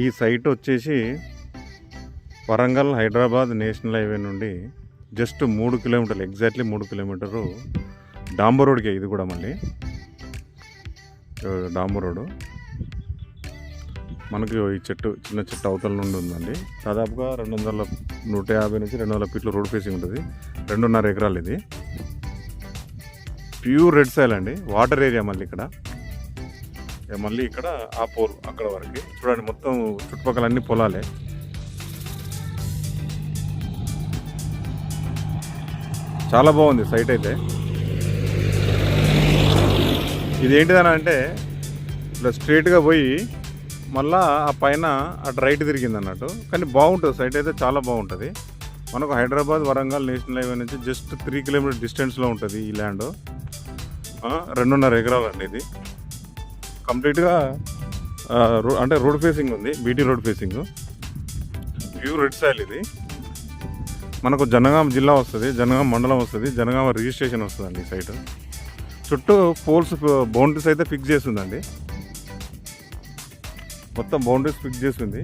ఈ సైట్ వచ్చేసి Warangal Hyderabad national highway నుండి జస్ట్ మూడు కిలోమీటర్లు ఎగ్జాక్ట్లీ మూడు కిలోమీటరు డాంబర్ రోడ్కే ఇది కూడా మళ్ళీ. డాంబర్ రోడ్డు. మనకు ఈ చెట్టు చిన్న చెట్టు అవతల నుండి ఉందండి. దాదాపుగా రెండు వందల నూట యాభై నుంచి రెండు వందల ఫీట్లు రోడ్ ఫేసింగ్ ఉంటుంది. రెండున్నర ఎకరాలు ఇది. ప్యూర్ రెడ్ సాయిల్ అండి. వాటర్ ఏరియా మళ్ళీ ఇక్కడ. మళ్ళీ ఇక్కడ ఆ పోల్ అక్కడ వరకు. చూడండి మొత్తం చుట్టుపక్కల అన్ని పొలాలే. చాలా బాగుంది సైట్ అయితే. ఇది ఏంటిదని అంటే ఇట్లా స్ట్రైట్గా పోయి మళ్ళా ఆ పైన అటు రైట్ తిరిగింది అన్నట్టు కానీ బాగుంటుంది సైట్ అయితే చాలా బాగుంటుంది. మనకు హైదరాబాద్ వరంగల్ నేషనల్ హైవే నుంచి జస్ట్ త్రీ కిలోమీటర్ డిస్టెన్స్లో ఉంటుంది ఈ ల్యాండ్ రెండున్నర ఎకరాలు అండి ఇది. కంప్లీట్గా అంటే రోడ్ ఫేసింగ్ ఉంది BT road facing. Pure red soil ఇది. మనకు జనగాం జిల్లా వస్తుంది జనగాం మండలం వస్తుంది జనగాం రిజిస్ట్రేషన్ వస్తుందండి ఈ సైట్. చుట్టూ పోల్స్ బౌండరీస్ అయితే ఫిక్స్ చేస్తుందండి. మొత్తం బౌండరీస్ ఫిక్స్ చేసింది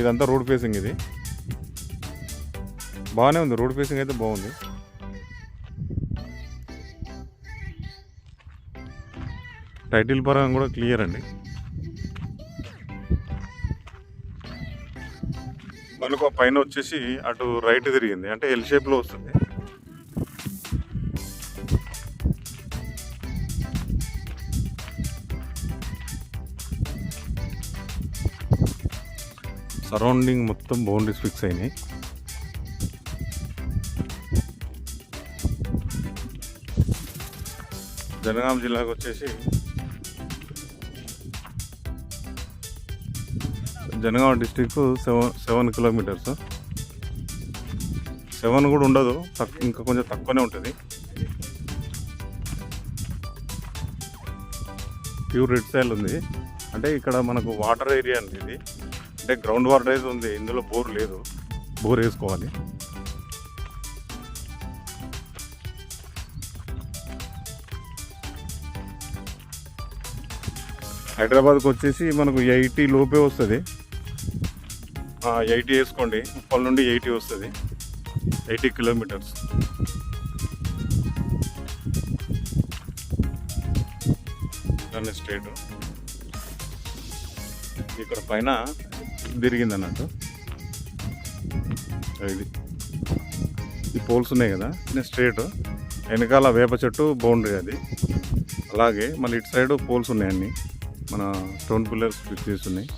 ఇదంతా రోడ్ ఫేసింగ్ ఇది. బాగానే ఉంది రోడ్ ఫేసింగ్ అయితే బాగుంది. టైటిల్ పరంగా కూడా క్లియర్ అండి. మనకు ఆ పైన వచ్చేసి అటు రైట్ తిరిగింది. అంటే ఎల్ షేప్లో వస్తుంది. సరౌండింగ్ మొత్తం బౌండరీస్ ఫిక్స్ అయినాయి. జనగాం జిల్లాకు వచ్చేసి Jangaon district seven seven kilometers. Seven కూడా ఉండదు తక్కువ ఇంకా కొంచెం తక్కువనే ఉంటుంది. ప్యూర్ రెడ్ సైల్ ఉంది. అంటే ఇక్కడ మనకు వాటర్ ఏరియా అండి ఇది. అంటే గ్రౌండ్ వాటర్ అయితే ఉంది ఇందులో బోర్ లేదు. బోర్ వేసుకోవాలి. హైదరాబాద్కి వచ్చేసి మనకు ఎయిటీ లోపే వస్తుంది. ఎయిటీ వేసుకోండి. ఉప్పల్ నుండి ఎయిటీ వస్తుంది. Eighty kilometers. దాన్ని స్ట్రేట్. ఇక్కడ పైన తిరిగింది అన్నట్టు ఇది. ఈ పోల్స్ ఉన్నాయి కదా నేను స్ట్రేట్. వెనకాల వేప చెట్టు బౌండరీ అది. అలాగే మళ్ళీ ఇటు సైడ్ పోల్స్ ఉన్నాయండి మన స్టోన్ పిల్లర్స్ ఫిక్స్ చేసి ఉన్నాయి.